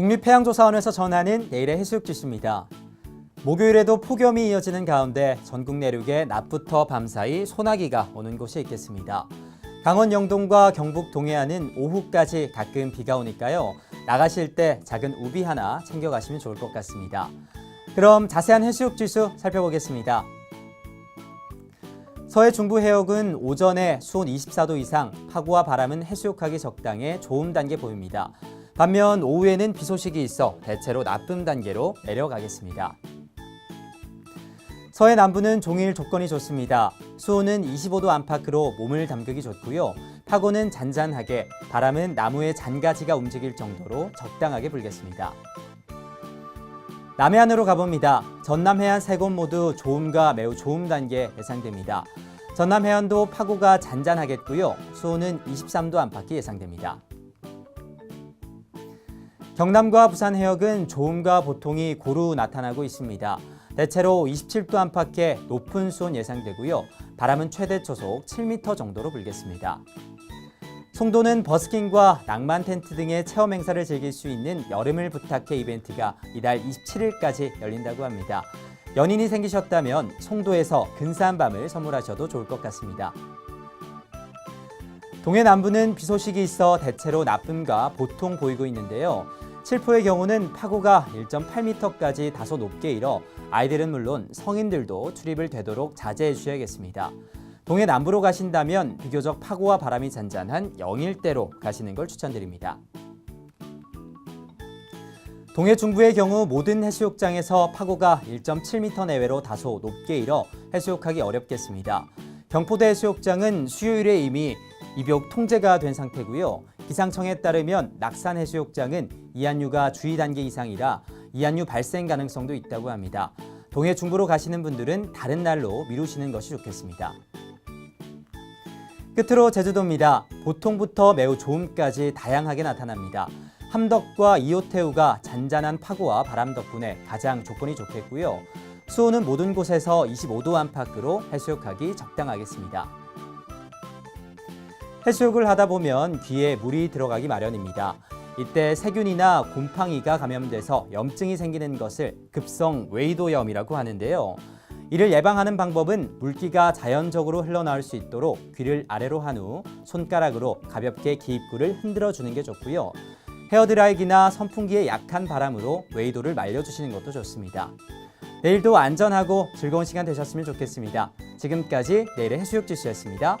국립해양조사원에서 전하는 내일의 해수욕 지수입니다. 목요일에도 폭염이 이어지는 가운데 전국 내륙에 낮부터 밤사이 소나기가 오는 곳이 있겠습니다. 강원 영동과 경북 동해안은 오후까지 가끔 비가 오니까요. 나가실 때 작은 우비 하나 챙겨가시면 좋을 것 같습니다. 그럼 자세한 해수욕 지수 살펴보겠습니다. 서해 중부 해역은 오전에 수온 24도 이상, 파고와 바람은 해수욕하기 적당해 좋음 단계 보입니다. 반면 오후에는 비 소식이 있어 대체로 나쁨 단계로 내려가겠습니다. 서해 남부는 종일 조건이 좋습니다. 수온은 25도 안팎으로 몸을 담그기 좋고요. 파고는 잔잔하게, 바람은 나무의 잔가지가 움직일 정도로 적당하게 불겠습니다. 남해안으로 가봅니다. 전남 해안 세 곳 모두 좋음과 매우 좋음 단계 예상됩니다. 전남 해안도 파고가 잔잔하겠고요. 수온은 23도 안팎이 예상됩니다. 경남과 부산 해역은 좋음과 보통이 고루 나타나고 있습니다. 대체로 27도 안팎의 높은 수온 예상되고요. 바람은 최대 초속 7m 정도로 불겠습니다. 송도는 버스킹과 낭만 텐트 등의 체험 행사를 즐길 수 있는 여름을 부탁해 이벤트가 이달 27일까지 열린다고 합니다. 연인이 생기셨다면 송도에서 근사한 밤을 선물하셔도 좋을 것 같습니다. 동해 남부는 비 소식이 있어 대체로 나쁨과 보통 보이고 있는데요. 칠포의 경우는 파고가 1.8m까지 다소 높게 일어 아이들은 물론 성인들도 출입을 되도록 자제해 주셔야겠습니다. 동해 남부로 가신다면 비교적 파고와 바람이 잔잔한 영일대로 가시는 걸 추천드립니다. 동해 중부의 경우 모든 해수욕장에서 파고가 1.7m 내외로 다소 높게 일어 해수욕하기 어렵겠습니다. 경포대 해수욕장은 수요일에 이미 입욕 통제가 된 상태고요. 기상청에 따르면 낙산 해수욕장은 이한류가 주의 단계 이상이라 이한류 발생 가능성도 있다고 합니다. 동해 중부로 가시는 분들은 다른 날로 미루시는 것이 좋겠습니다. 끝으로 제주도입니다. 보통부터 매우 좋음까지 다양하게 나타납니다. 함덕과 이호태우가 잔잔한 파고와 바람 덕분에 가장 조건이 좋겠고요. 수온은 모든 곳에서 25도 안팎으로 해수욕하기 적당하겠습니다. 해수욕을 하다 보면 귀에 물이 들어가기 마련입니다. 이때 세균이나 곰팡이가 감염돼서 염증이 생기는 것을 급성 웨이도염이라고 하는데요. 이를 예방하는 방법은 물기가 자연적으로 흘러나올 수 있도록 귀를 아래로 한 후 손가락으로 가볍게 기입구를 흔들어 주는 게 좋고요. 헤어드라이기나 선풍기의 약한 바람으로 웨이도를 말려주시는 것도 좋습니다. 내일도 안전하고 즐거운 시간 되셨으면 좋겠습니다. 지금까지 내일의 해수욕 지수였습니다.